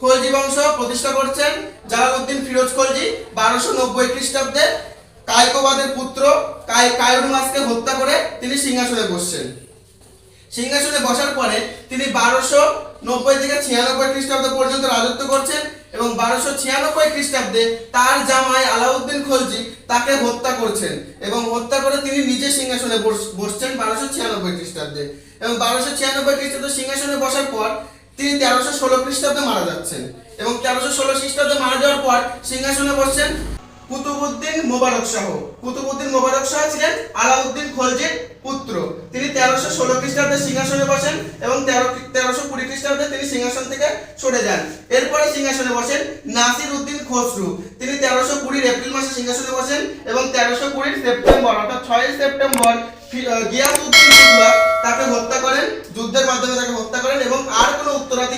খলজি বংশ প্রতিষ্ঠা করছেন জালালউদ্দিন ফিরোজ খলজি, বারোশো নব্বই খ্রিস্টাব্দে কায়কোবাদের পুত্র কায় কায়রুমাসকে হত্যা করে তিনি সিংহাসনে বসছেন। সিংহাসনে বসার পরে তিনি বারোশো নব্বই থেকে ছিয়ানব্বই খ্রিস্টাব্দ পর্যন্ত রাজত্ব করছেন এবং বারোশো ছিয়ানব্বই খ্রিস্টাব্দে তার জামাই আলাউদ্দিন খলজি তাকে হত্যা করছেন এবং হত্যা করে তিনি নিজে সিংহাসনে বসছেন বারোশো ছিয়ানব্বই খ্রিস্টাব্দে। এবং বারোশো ছিয়ানব্বই খ্রিস্টাব্দে সিংহাসনে বসার পর তিনি তেরোশো ষোলো খ্রিস্টাব্দে মারা যাচ্ছেন এবং তেরোশো ষোলো খ্রিস্টাব্দে মারা যাওয়ার পর সিংহাসনে বসছেন কুতুবুদ্দিন মোবারক শাহ কুতুবুদ্দিন মোবারক শাহ ছিলেন আলাউদ্দিন খলজির পুত্র। তিনি তেরোশো ষোলো খ্রিস্টাব্দে সিংহাসনে বসেন এবং তেরো তেরোশো কুড়ি খ্রিস্টাব্দে তিনি সিংহাসন থেকে সরে যান। এরপরে সিংহাসনে বসেন নাসির উদ্দিন খসরু। তিনি তেরোশো কুড়ির এপ্রিল মাসে সিংহাসনে বসেন এবং তেরোশো কুড়ির সেপ্টেম্বর অর্থাৎ ছয়ই সেপ্টেম্বর গিয়াসউদ্দিন তাকে যুদ্ধের মাধ্যমে তাকে হত্যা করেন এবং আর কোনো উত্তরাধিকার